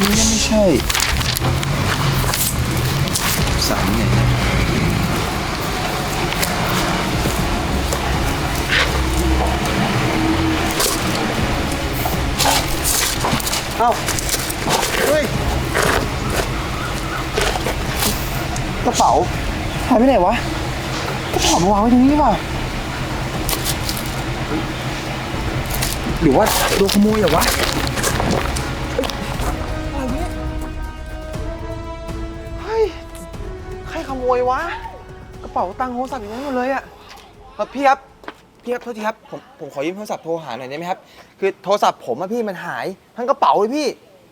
นี่ไม่ใช่สามไหนเนี่ยเอ้าเฮ้ยกระเป๋าหายไปไหนวะกระเป๋ามาวางไว้ตรงนี้ป่ะหรือว่าโดนขโมยเหรอวะ โมยวะ กระเป๋าตังค์โทรศัพท์อยู่นั้นหมดเลยอะเอ่อพี่ครับ พี่ครับโทษทีครับ ผมผมขอยืมโทรศัพท์โทรหาหน่อยได้ไหมครับ คือโทรศัพท์ผมอะพี่มันหาย ทั้งกระเป๋าเลยพี่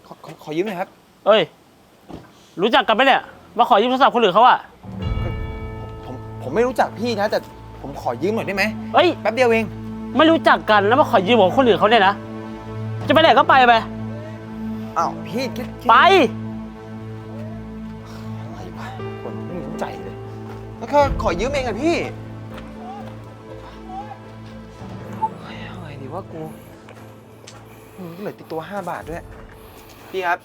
ขอขอขอยืมหน่อยครับ เอ้ย รู้จักกันไหมเนี่ย มาขอยืมโทรศัพท์คนอื่นเขาอะผมผมไม่รู้จักพี่นะ แต่ผมขอยืมหน่อยได้ไหมเอ้ย แป๊บเดียวเอง ไม่รู้จักกันแล้วมาขอยืมของคนอื่นเขาเนี่ยนะ จะไปไหนก็ไปไป อ้าวพี่คิดคิด ไป แล้วก็ขอยืมเองอะพี่เฮ้ยเอาไงดีว่ากูอืมเหลือติดตัว 5 บาทด้วย พี่ครับ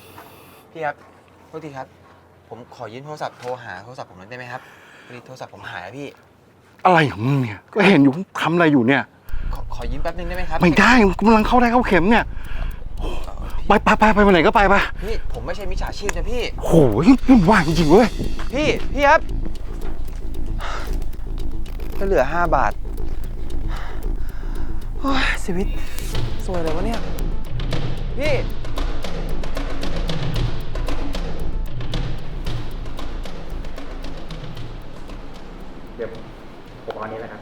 พี่ครับโทษทีครับ ผมขอยืมโทรศัพท์โทรหาโทรศัพท์ผมหน่อยได้ไหมครับพอดีโทรศัพท์ผมหายอะพี่ อะไรของมึงเนี่ย ก็เห็นอยู่ทำอะไรอยู่เนี่ย ขอขอยืมแป๊บนึงได้ไหมครับไม่ได้กำลังเข้าได้เข้าเข็มเนี่ยไปไปไปไปไปไหนก็ไปไปพี่ผมไม่ใช่มิจฉาชีพนะพี่โหยวุ่นวายจริงๆเว้ย พี่ พี่ครับ ก็เหลือ 5 บาทโอ้ยชีวิตสวยเลยวะเนี่ย พี่ เดี๋ยวผมเอาอันนี้แหละครับ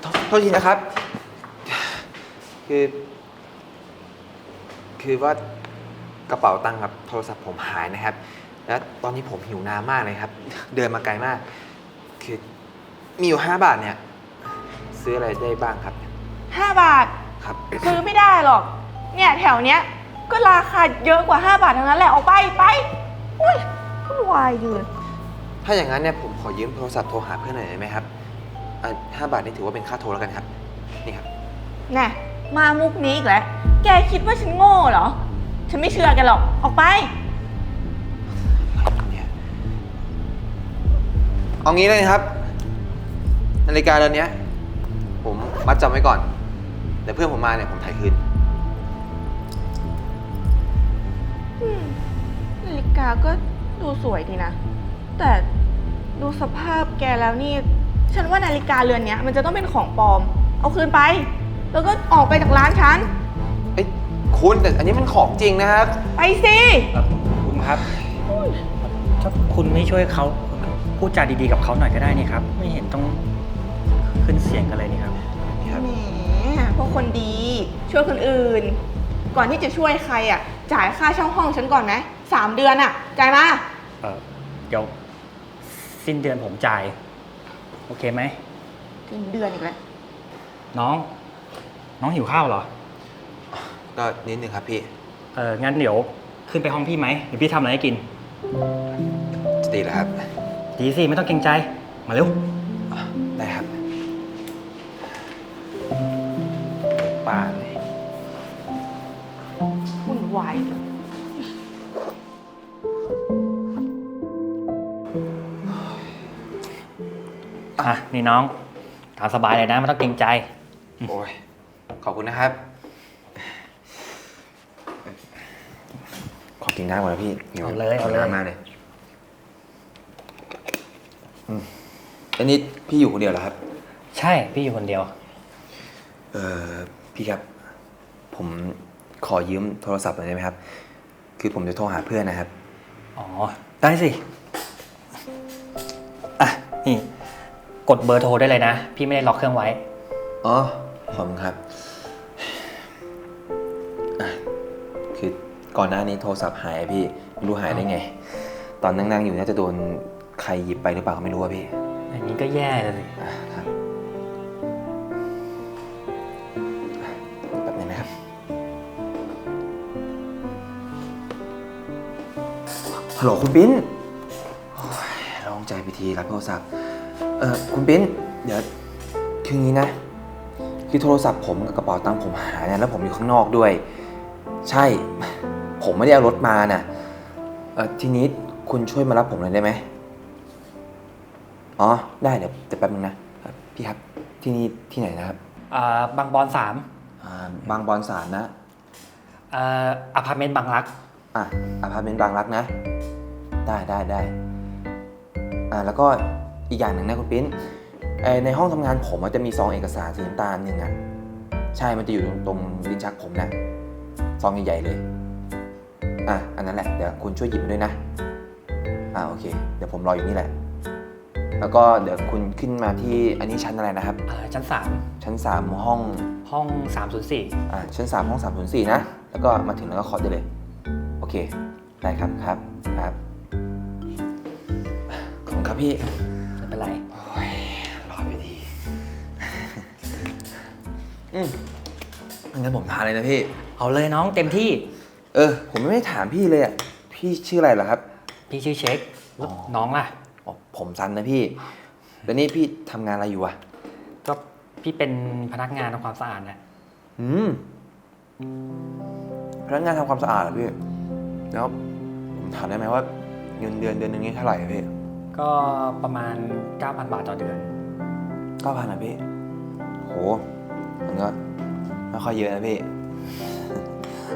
โทษโทษทีนะครับ คือ คือว่ากระเป๋าตังค์กับโทรศัพท์ผมหายนะครับ แล้วตอนนี้ผมหิวน้ำมากเลยครับ เดินมาไกลมาก คือมีอยู่ 5 บาทเนี่ย ซื้ออะไรได้บ้างครับ5บาท ครับ ซื้อไม่ได้หรอก เนี่ยแถวเนี้ย ก็ราคาเยอะกว่า 5 บาททั้งนั้นแหละออกไปไปอุ้ยวุ่นวายอยู่ถ้าอย่างนั้นเนี่ยผมขอยืมโทรศัพท์โทรหาเพื่อนหน่อยได้ไหมครับอะห้าบาทนี่ถือว่าเป็นค่าโทรแล้วกันครับ นี่ครับ น่ะ มามุกนี้อีกแล้ว แกคิดว่าฉันโง่เหรอ ฉันไม่เชื่อแกันหรอก ออกไป เนี่ยเอางี้เลยนะครับ นาฬิกาเรือนเนี้ย ผมมัดจำไว้ก่อนแต่เพื่อนผมมาเนี่ยผมถ่ายคืนนาฬิกาก็ดูสวยดีนะ แต่ดูสภาพแกแล้วนี่ ฉันว่านาฬิกาเรือนเนี้ย มันจะต้องเป็นของปลอม เอาคืนไป แล้วก็ออกไปจากร้านฉัน เอ้ยคุณแต่อันนี้มันของจริงนะครับไปสิคุณครับ ถ้าคุณไม่ช่วยเขาคุณก็พูดจาดีๆกับเขาหน่อยก็ได้นี่ครับ ไม่เห็นต้องขึ้นเสียงกันเลยนี่ครับ นี่ครับ แหมพวกคนดีช่วยคนอื่น ก่อนที่จะช่วยใครอะ จ่ายค่าเช่าห้องฉันก่อนไหมสามเดือนอะ จ่ายมา เออเดี๋ยวสิ้นเดือนผมจ่าย โอเคไหม ถึงเดือนอีกแล้ว น้อง น้องหิวข้าวเหรอ ก็นิดนึงครับพี่ เอองั้นเดี๋ยวขึ้นไปห้องพี่ไหมเดี๋ยวพี่ทำอะไรให้กิน จะดีแล้วครับ ดีสิไม่ต้องเกรงใจ มาเร็ว ได้ครับป่าเลยวุ่นวายอะนี่น้องตามสบายเลยนะไม่ต้องเกรงใจ โอ้ย ขอบคุณนะครับ ขอกินน้ำก่อนนะพี่หิวเอาเลยเอาเลยน้ำมากเลยอืมอันนี้พี่อยู่คนเดียวเหรอครับ ใช่พี่อยู่คนเดียว เออพี่ครับ ผมขอยืมโทรศัพท์หน่อยได้ไหมครับ คือผมจะโทรหาเพื่อนนะครับ อ๋อ ได้สิ อะ นี่ กดเบอร์โทรได้เลยนะ พี่ไม่ได้ล็อกเครื่องไว้ อ๋อขอบคุณครับ คือก่อนหน้านี้โทรศัพท์หายอะพี่ไม่รู้หายได้ไง ตอนนั่งๆอยู่น่าจะโดนใครหยิบไปหรือเปล่าก็ไม่รู้อะพี่อันนี้ก็แย่เลยสิอะครับแบบนี้นะครับ ฮัลโหลคุณปิ้นโอ้ยร้องใจไปทีรับโทรศัพท์ เออคุณปิ้นเดี๋ยวคืองี้นะ คือโทรศัพท์ผมกับกระเป๋าตังค์ผมหายเนี่ยแล้วผมอยู่ข้างนอกด้วย ใช่ ผมไม่ได้เอารถมาน่ะเออทีนี้คุณช่วยมารับผมหน่อยได้ไหมอ๋อ ได้เดี๋ยวเดี๋ยวแป๊บนึงนะเอ่อพี่ครับที่นี่ที่ไหนนะครับอ่าบางบอนสามอ่าบางบอนสารนะ อ่าอพาร์ตเมนต์บางรัก อะอพาร์ตเมนต์บางรักนะ ได้ได้ได้อ่าแล้วก็อีกอย่างหนึ่งนะคุณปิ้นเอ่อในห้องทำงานผมมันจะมีซองเอกสารสีน้ำตาลหนึ่งอะ ใช่มันจะอยู่ตรงตรงลิ้นชักผมนะ ซองใหญ่ๆเลย อะ อันนั้นแหละ เดี๋ยวคุณช่วยหยิบมาด้วยนะ อ่าโอเค เดี๋ยวผมรออยู่นี่แหละ แล้วก็เดี๋ยวคุณขึ้นมาที่อันนี้ชั้นอะไรนะครับ อ่าชั้น ชั้น 3 ห้อง 3 ห้อง 304 อ่าชั้น 3 ห้อง 304 นะ แล้วก็มาถึงแล้วก็เคาะได้เลย โอเค ได้ครับครับครับ ขอบคุณครับพี่ไม่เป็นไร โอ้ยรอดไปดี อืมงั้นผมทานเลยนะพี่ เอาเลยน้องเต็มที่ เออ ผมไม่ได้ถามพี่เลยอะ พี่ชื่ออะไรเหรอครับ พี่ชื่อเช็คอ๋อน้องล่ะ อ๋อผมซันนะพี่ แล้วนี่พี่ทำงานอะไรอยู่อะ ก็พี่เป็นพนักงานทำความสะอาดนะอืมพนักงานทำความสะอาดเหรอพี่ แล้วผมถามได้ไหมว่าเงินเดือนเดือนหนึงนี่เท่าไหร่อะพี่ก็ประมาณ 9,000 บาทต่อเดือน เก้าพันอะพี่ โห มันก็ไม่ค่อยเยอะนะพี่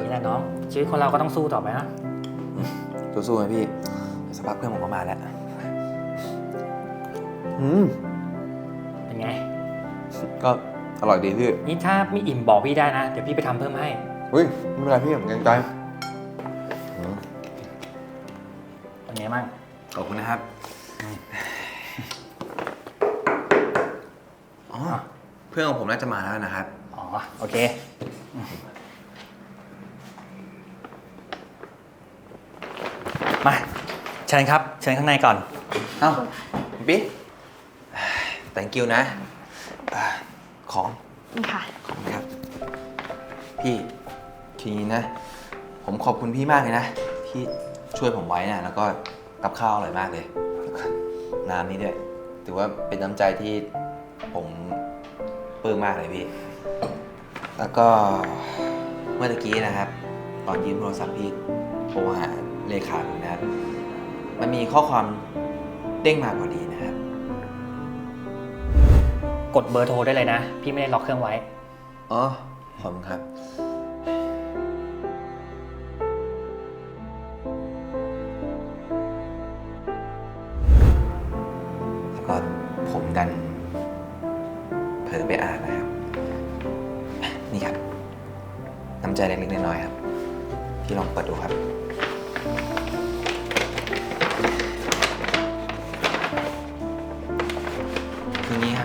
นี่แหละน้องชีวิตคนเราก็ต้องสู้ต่อไปนะสู้ๆนะพี่สภาพเพื่อนผมก็มาแล้วอืมเป็นไง ก็อร่อยดีพี่นี่ถ้าไม่อิ่มบอกพี่ได้นะ เดี๋ยวพี่ไปทำเพิ่มให้อุ้ยไม่เป็นไรพี่ผมเกรงใจอืมเป็นไงบ้างขอบคุณนะครับอ๋อเพื่อนของผมน่าจะมาแล้วนะครับ อ๋อ โอเค มา เชิญครับ เชิญข้างในก่อน เอ้าคุณปิ๊น thank you นะอ่าของนี่ค่ะ ขอบคุณครับ พี่ทีนี้นะ ผมขอบคุณพี่มากเลยนะ ที่ช่วยผมไว้นะแล้วก็กับข้าวอร่อยมากเลยแล้วก็น้ำนี่ด้วย ถือว่าเป็นน้ำใจที่ผมปลื้มมากเลยพี่ แล้วก็เมื่อตะกี้นะครับ ตอนยืมโทรศัพท์พี่โทรหาเลขาผมนะครับ มันมีข้อความเด้งมาพอดีนะครับ กดเบอร์โทรได้เลยนะ พี่ไม่ได้ล็อกเครื่องไว้ อ๋อขอบคุณครับ แล้วก็ผมดันเผลอไปอ่านนะครับ นี่ครับ น้ำใจเล็กๆน้อยๆครับ พี่ลองเปิดดูครับ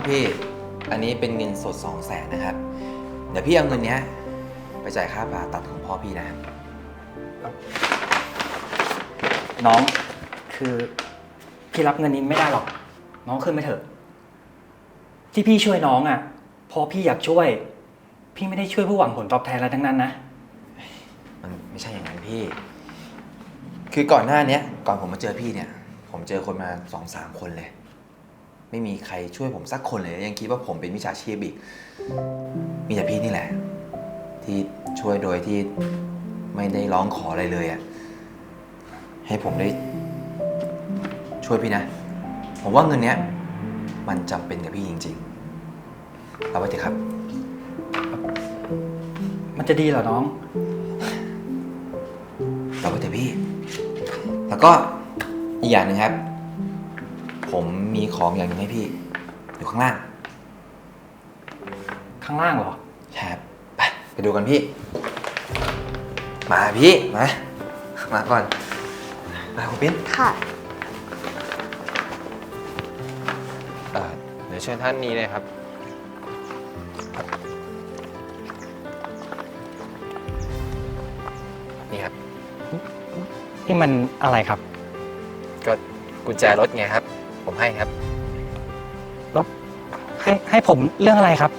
พี่ อันนี้เป็นเงินสด2 0 0แสนนะครับ เดี๋ยวพี่เอาเงินเนี้ยไปจ่ายค่าผ่าตัดของพ่อพี่นะ น้องคือพี่รับเงินนี้ไม่ได้หรอก น้องขึ้นไปเถอะ ที่พี่ช่วยน้องอะเพราะพี่อยากช่วย พี่ไม่ได้ช่วยเพื่อหวังผลตอบแทนอะไรทั้งนั้นนะ มันไม่ใช่อย่างนั้นพี่ คือก่อนหน้าเนี้ย ก่อนผมมาเจอพี่เนี่ย ผมเจอคนมาสองสามคนเลย ไม่มีใครช่วยผมสักคนเลย ยังคิดว่าผมเป็นมิจฉาชีพอีก มีแต่พี่นี่แหละ ที่ช่วยโดยที่ไม่ได้ร้องขออะไรเลยอะ่ะ ให้ผมได้ช่วยพี่นะ ผมว่าเงินเนี้ย มันจำเป็นกับพี่จริงๆเอาไว้เถอะครับ มันจะดีเหรอน้องเราไปเถอะพี่ แล้วก็อีกอย่างหนึ่งครับ ผมมีของอย่างหนึงให้พี่ อยู่ข้างล่าง ข้างล่างเหรอ ใช่ครับไปไปดูกันพี่ มาพี่ มา มาก่อน มาคุณปิ้นค่ะ เอ่อเดี๋ยวเชิญท่านนี้เลยครับ นี่ครับนี่มันอะไรครับ ก็กุญแจรถไงครับ ผมให้ครับ ให้ให้ผมเรื่องอะไรครับ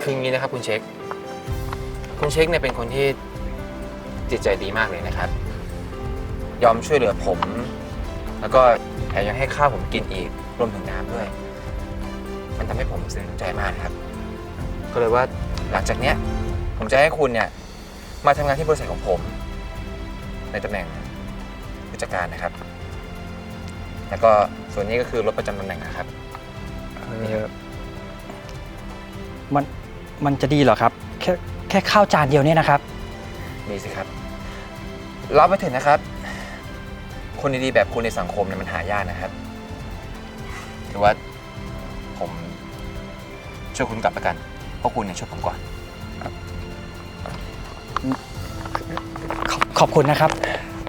คืออย่างนี้นะครับคุณเช็ค คุณเช็คเนี่ยเป็นคนที่จิตใจดีมากเลยนะครับ ยอมช่วยเหลือผม แล้วก็แถมยังให้ข้าวผมกินอีกรวมถึงน้ำด้วย มันทำให้ผมซึ้งใจมากนะครับ ก็เลยว่าหลังจากเนี้ยผมจะให้คุณเนี่ยมาทำงานที่บริษัทของผม ในตำแหน่งผู้จัดการนะครับ แล้วก็ส่วนนี้ก็คือรถประจำตำแหน่งนะครับนี่ครับมันมันจะดีเหรอครับ แค่แค่ข้าวจานเดียวเนี่ยนะครับดีสิครับ รับไปเถอะนะครับ คนดีๆแบบคุณในสังคมเนี่ยมันหายากนะครับถือว่าผมช่วยคุณกลับแล้วกัน เพราะคุณเนี่ยช่วยผมก่อน ขอบขอบคุณนะครับ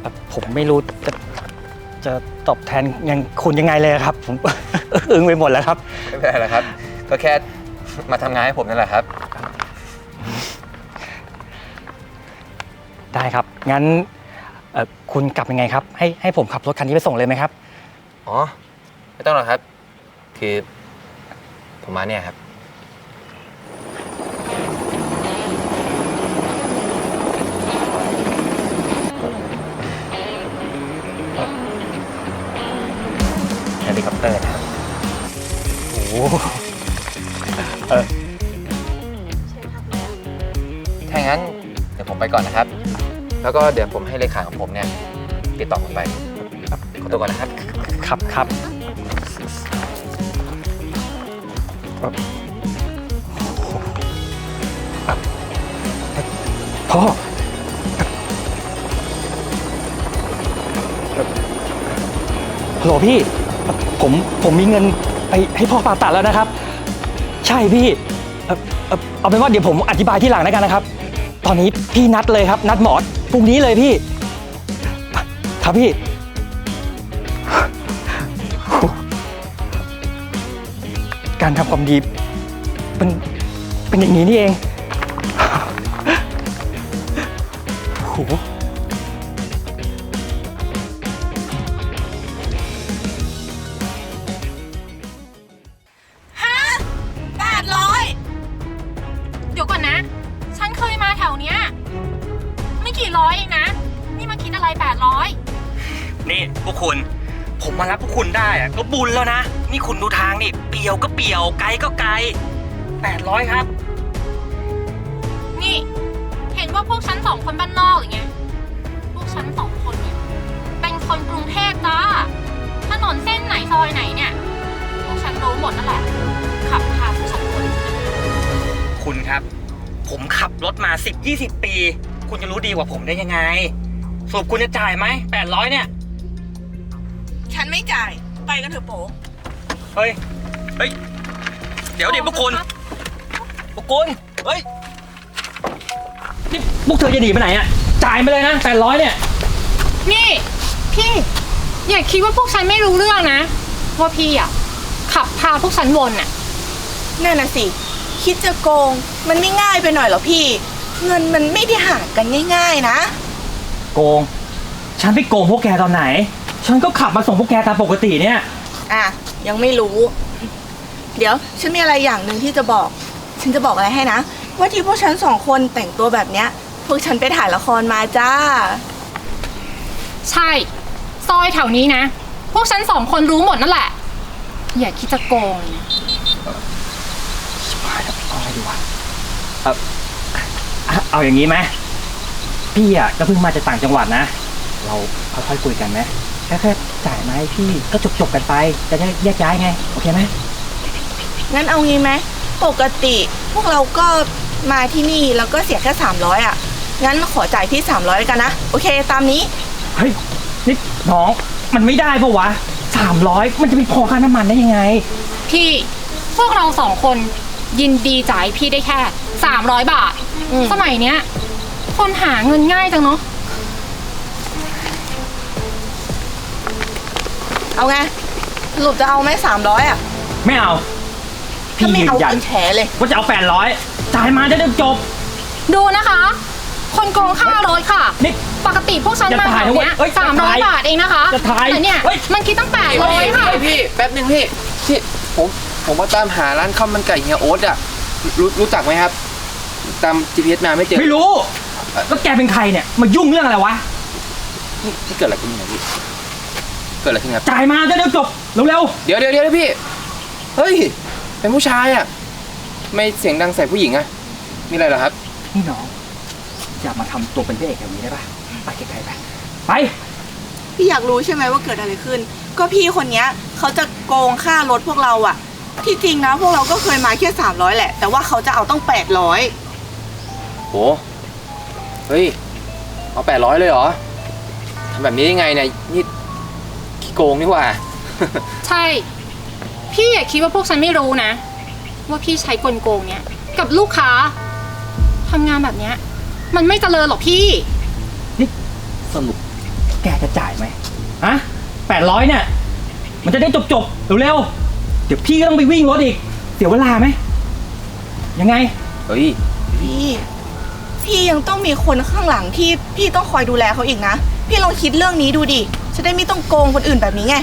แต่ผมไม่รู้จะ จะตอบแทนยังคุณยังไงเลยครับ ผม อึ้งไปหมดแล้วครับ ไม่เป็นไรหรอกครับ ก็แค่มาทำงานให้ผมนั่นแหละครับ ได้ครับ งั้นเอ่อคุณกลับยังไงครับ ให้ให้ผมขับรถคันนี้ไปส่งเลยไหมครับ อ๋อ ไม่ต้องหรอกครับ คือผมมาเนี่ยครับ ลิคอปเตอร์นะครับโอ้โหถ้าอย่างนั้นเดี๋ยวผมไปก่อนนะครับ แล้วก็เดี๋ยวผมให้เลขาของผมเนี่ยติดต่อผมไปขอตัวก่อนนะครับ ครับครับพ่อฮัลโหลพี่ ผมผมมีเงินไปให้พ่อผ่าตัดแล้วนะครับ ใช่พี่เอ่อเอ่อเอาเป็นว่าเดี๋ยวผมอธิบายที่หลังแล้วกันนะครับ ตอนนี้พี่นัดเลยครับ นัดหมอพรุ่งนี้เลยพี่ ครับพี่ การทำความดีเป็นเป็นอย่างนี้นี่เองโห บุญแล้วนะ นี่คุณดูทางนี่เปียวก็เปียว ไกลก็ไกล800ครับ นี่ เห็นว่าพวกฉันสองคนบ้านนอกหรือไง พวกฉันสองคนเนี่ยเป็นคนกรุงเทพจ้า ถนนเส้นไหนซอยไหนเนี่ย พวกฉันรู้หมดนั่นแหละ ขับพาพวกฉันคนคุณครับ ผมขับรถมา 10 20 ปี คุณจะรู้ดีกว่าผมได้ยังไงสรุปคุณจะจ่ายไหม800เนี่ย ฉันไม่จ่าย ไปกันเถอะโป๊เฮ้ย เฮ้ย เดี๋ยวเดี๋ยวพวกคุณพวกคุณเฮ้ย นี่พวกเธอจะหนีไปไหนอะ จ่ายไปเลยนะ800เนี่ย นี่ พี่ อย่าคิดว่าพวกฉันไม่รู้เรื่องนะว่าพี่อะ ขับพาพวกฉันวนอะ นั่นน่ะสิ คิดจะโกงมันไม่ง่ายไปหน่อยเหรอพี่ เงินมันไม่ได้หากันง่าย ๆ นะ โกง ฉันไปโกงพวกแกตอนไหน ฉันก็ขับมาส่งพวกแกตามปกติเนี่ย อะ ยังไม่รู้ เดี๋ยว ฉันมีอะไรอย่างหนึ่งที่จะบอก ฉันจะบอกอะไรให้นะ ว่าที่พวกฉันสองคนแต่งตัวแบบเนี้ย พวกฉันไปถ่ายละครมาจ้า ใช่ ซอยแถวนี้นะ พวกฉันสองคนรู้หมดนั่นแหละ อย่าคิดจะโกงนะเอาเอาอย่างนี้ไหมพี่อะก็เพิ่งมาจากต่างจังหวัดนะ เราค่อยๆคุยกันไหม แค่แค่จ่ายมาให้พี่ก็จบๆกันไป จะได้แยกย้ายไง โอเคไหมงั้นเอางี้ไหมปกติพวกเราก็มาที่นี่แล้วก็เสียแค่300 อะ งั้นขอจ่ายที่ 300กันนะ โอเคตามนี้ เฮ้ยนี่น้องมันไม่ได้ปะวะสามร้อยมันจะไปพอค่าน้ำมันได้ยังไง พี่พวกเราสองคนยินดีจ่ายพี่ได้แค่ 300 บาท อืม สมัยเนี้ย คนหาเงินง่ายจังเนาะ เอาไงสรุปจะเอาไหม300อะไม่เอา พี่ถ้าไม่ยืเอานยัน คุณแฉเลย ว่าจะเอาแปดร้อยจ่ายมาจะได้จบ ดูนะคะ คนโกงค่ารถค่ะ นี่ปกติพวกฉันอย่ามาถ่ายแถวนะเว้ยเนี้ยเอ้ยสามร้อยอย่าถ่ายบาทเองนะคะอย่าถ่ายแต่เนี่ยเฮ้ย มันคิดตั้งแปดร้อยค่ะ พี่พี่แป๊บหนึ่งพี่พี่ผมผมมาตามหาร้านข้าวมันไก่เฮียโอ๊ตอะรู้รู้จักไหมครับ ตาม GPS มาไม่เจอไม่รู้ แล้วแกเป็นใครเนี่ย มายุ่งเรื่องอะไรวะ นี่ที่เกิดอะไรขึ้นเนี่ยพี่ เกิดอะไรขึ้นครับ จ่ายมาจะเดี๋ยวจบเร็วเดี๋ยวเดี๋ยวเดี๋ยวพี่ เฮ้ย เป็นผู้ชายอะ ไม่เสียงดังใส่ผู้หญิงอะ มีอะไรเหรอครับ ๆนี่น้องอย่ามาทำตัวเป็นพระเอกแบบนี้ได้ปะไปไกลๆไปไปพี่อยากรู้ใช่ไหมว่าเกิดอะไรขึ้น ก็พี่คนเนี้ยเขาจะโกงค่ารถพวกเราอะที่จริงนะพวกเราก็เคยมาแค่ 300 แหละ แต่ว่าเขาจะเอาต้อง 800 โห เฮ้ย เอาแปดร้อยเลยเหรอทำแบบนี้ได้ไงเนี่ยนี่ขี้ โกงนี่หว่า ใช่ พี่อย่าคิดว่าพวกฉันไม่รู้นะ ว่าพี่ใช้กลโกงเนี้ยกับลูกค้าทำงานแบบเนี้ย มันไม่เจริญหรอกพี่สรุปแกจะจ่ายไหมฮะแปดร้อยเนี่ย มันจะได้จบจบๆเร็วๆเดี๋ยวพี่ก็ต้องไปวิ่งรถอีก เสียเวลาไหม ยังไง เฮ้ย พี่พี่ยังต้องมีคนข้างหลังที่พี่ต้องคอยดูแลเขาอีกนะ พี่ลองคิดเรื่องนี้ดูดิ จะได้ไม่ต้องโกงคนอื่นแบบนี้ไง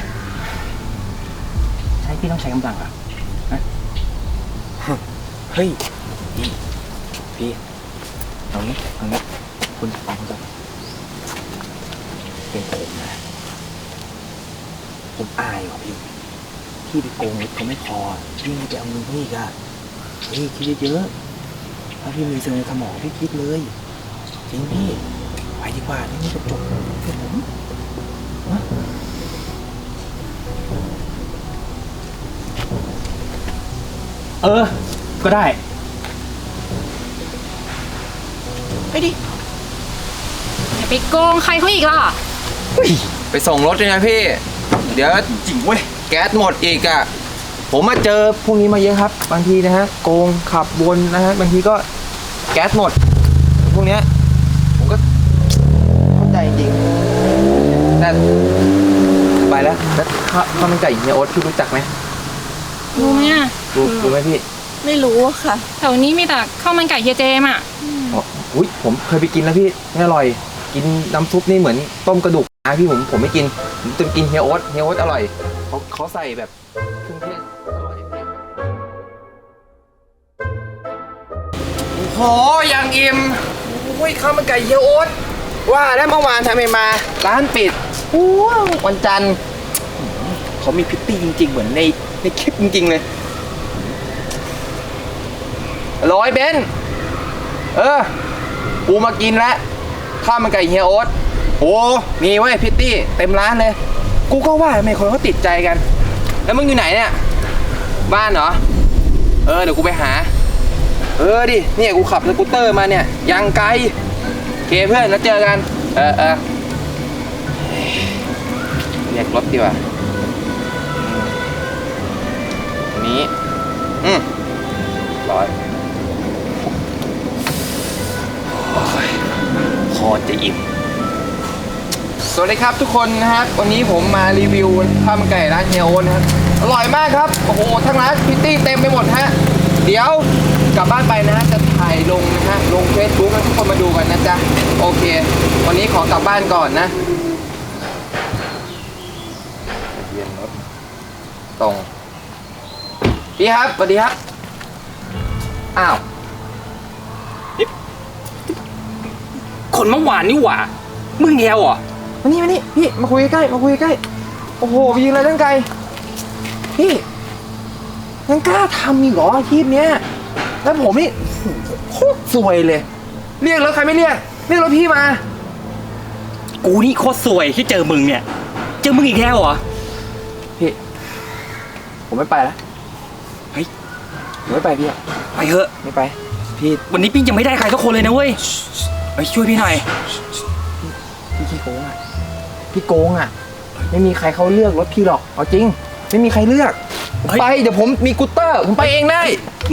ใช่พี่ต้องใช้กำลังเหรอะเฮ้ยพี่พี่เอางี้เอางี้คุณฟังผมก่อนเป็นผมนะ ผมอายว่ะพี่พี่ไปโกงรถเขาไม่พอพี่ยังไปเอาเงินเขาอีกอะพี่คิดเยอะๆถ้าพี่มีเซอร์ในสมองพี่คิดเลยจริงพี่ไปดีกว่านี่มันจบจบๆเพื่อนผม เออ ก็ได้ ไปดิ อย่าไปโกงใครเขาอีกล่ะ ไปส่งรถด้วยนะพี่ เดี๋ยวจริงเว้ย แก๊สหมดอีกอะ่ะ ผมมาเจอพวกนี้มาเยอะครับ บางทีนะฮะ โกงขับวนนะฮะ บางทีก็แก๊สหมด พวกเนี้ย ผมก็เข้าใจจริงๆแต่ไป แล้วแล้วข้าวข้าวมันไก่เฮียโอ๊ตพี่รู้จักไหมรู้ไหมอะรู้รู้ไหมพี่ไม่รู้อะค่ะ แถวนี้มีแต่ข้าวมันไก่เฮียเจมอะอ๋ออุ้ยผมเคยไปกินแล้วพี่ไม่อร่อย กินน้ำซุปนี่เหมือนต้มกระดูกนะพี่ผมผมไม่กินผมจะกินเฮียโอ๊ตเฮียโอ๊ตอร่อยเขาเขาใส่แบบเครื่องเทศอร่อยพี่โอ้โหอย่างอิ่มอุ้ยข้าวมันไก่เฮียโอ๊ตว่าแล้วเมื่อวานทำไมมา ร้านปิดว้าววันจันทร์ เขามีพิตตี้จริง ๆ เหมือนในในคลิปจริง ๆ เลยร้อยเบนเออ กูมากินแล้วข้าวมันไก่เฮียโอ๊ตโอ้มีเว้ยพิตตี้เต็มร้านเลย กูก็ว่าทำไมคนเขาติดใจกัน แล้วมึงอยู่ไหนเนี่ย บ้านเหรอ เออ เดี๋ยวกูไปหา เออดิ เนี่ยกูขับสกูตเตอร์มาเนี่ย ยังไกลเคเพื่อนแล้วเจอกัน เออเออเรียกรถดีกว่า นนี้ อืมร้อยพอจะอิ่มสวัสดีครับทุกคนนะครับ วันนี้ผมมารีวิวข้าวมันไก่ร้านเฮียโอตนะครับ อร่อยมากครับ โอ้โห ทั้งร้านพิตตี้เต็มไปหมดฮะ เดี๋ยวกลับบ้านไปนะจะถ่ายลงนะฮะ ลงเฟซบุ๊กให้ทุกคนมาดูกันนะจ๊ะ โอเค วันนี้ขอกลับบ้านก่อนนะทะเบียนรถตรง พี่ครับสวัสดีครับ อ้าว คนเมื่อวานนี่หว่า มึงเดียวเหรอมานี่มานี่พี่มาคุยใกล้ๆมาคุยใกล้ๆโอ้โหไปยืนอะไรตั้งไกลพี่ยังกล้าทำอีกเหรออาชีพเนี้ยแล้วผมนี่โคตรสวยเลย เรียกแล้วใครไม่เรียกเรียกแล้วพี่มา กูนี่โคตรสวยที่เจอมึงเนี่ย เจอมึงอีกแล้วเหรอ พี่ ผมไม่ไปแล้วเฮ้ยผม ไม่ไปพี่อะไปเถอะ ไม่ไป พี่วันนี้ปิ้งจะไม่ได้ใครสักคนเลยนะเว้ยไปช่วยพี่หน่อย พี่ขี้โกงอะ พี่โกงอะ ไม่มีใครเขาเลือกรถพี่หรอก เอาจริง ไม่มีใครเลือกผมเฮ้ย ไปเดี๋ยวผมมีกูตเตอร์ผมไปเองได้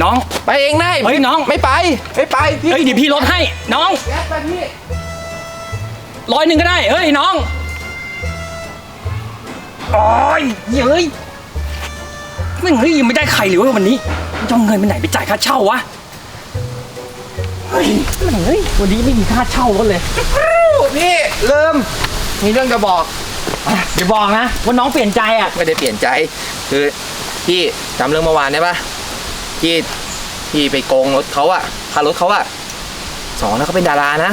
น้อง ไปเองได้เฮ้ยน้อง ไม่ไป ไม่ไปพี่เฮ้ยเดี๋ยวพี่ลดให้ น้องแก๊สไปพี่ ร้อยหนึ่งก็ได้ เฮ้ยน้องโอ้ยเย้ยไม่เฮ้ยยังไม่ได้ใครเลยเว้ยวันนี้ จะเอาเงินไปไหนไปจ่ายค่าเช่าวะ เฮ้ยเฮ้ยวันนี้ไม่มีค่าเช่ารถเลย พี่เริ่มมีเรื่องจะบอก อย่าบอกนะว่าน้องเปลี่ยนใจอะ ไม่ได้เปลี่ยนใจ คือพี่จำเรื่องเมื่อวานได้ปะที่ที่ไปโกงรถเขาอะค่ารถเขาอะสองแล้วเขาเป็นดารานะ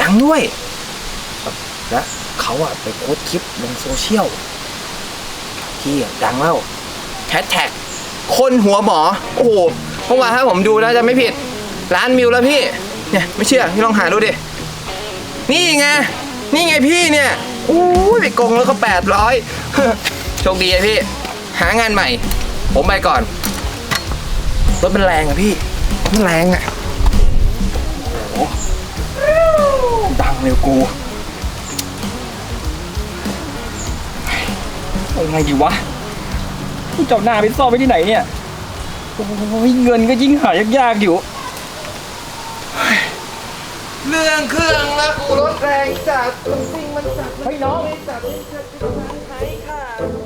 ดังด้วย แล้วเขาอะไปโพสต์คลิปลงโซเชียลพี่อะดังแล้วแฮชแท็ก คนหัวหมอ โอ้โหเมื่อวานถ้าผมดูแล้วจะไม่ผิดล้านวิวแล้วพี่ เนี่ยไม่เชื่อพี่ลองหาดูดิ นี่ไง นี่ไงพี่เนี่ยอู้ยไปโกงแล้วก็แปดร้อยโชคดีอะพี่ หางานใหม่ ผมไปก่อน รถมันแรงอะพี่รถมันแรงอะดังเร็วกูเอาไงดีวะ กูจะเอาหน้าไปซ่อนไว้ที่ไหนเนี่ย โอ้ยเงินก็ยิ่งหายากๆอยู่ เรื่องเครื่องละกูรถแรงจัดมันซิ่งมันจัดเฮ้ยน้อง จัดจัดจัดจัด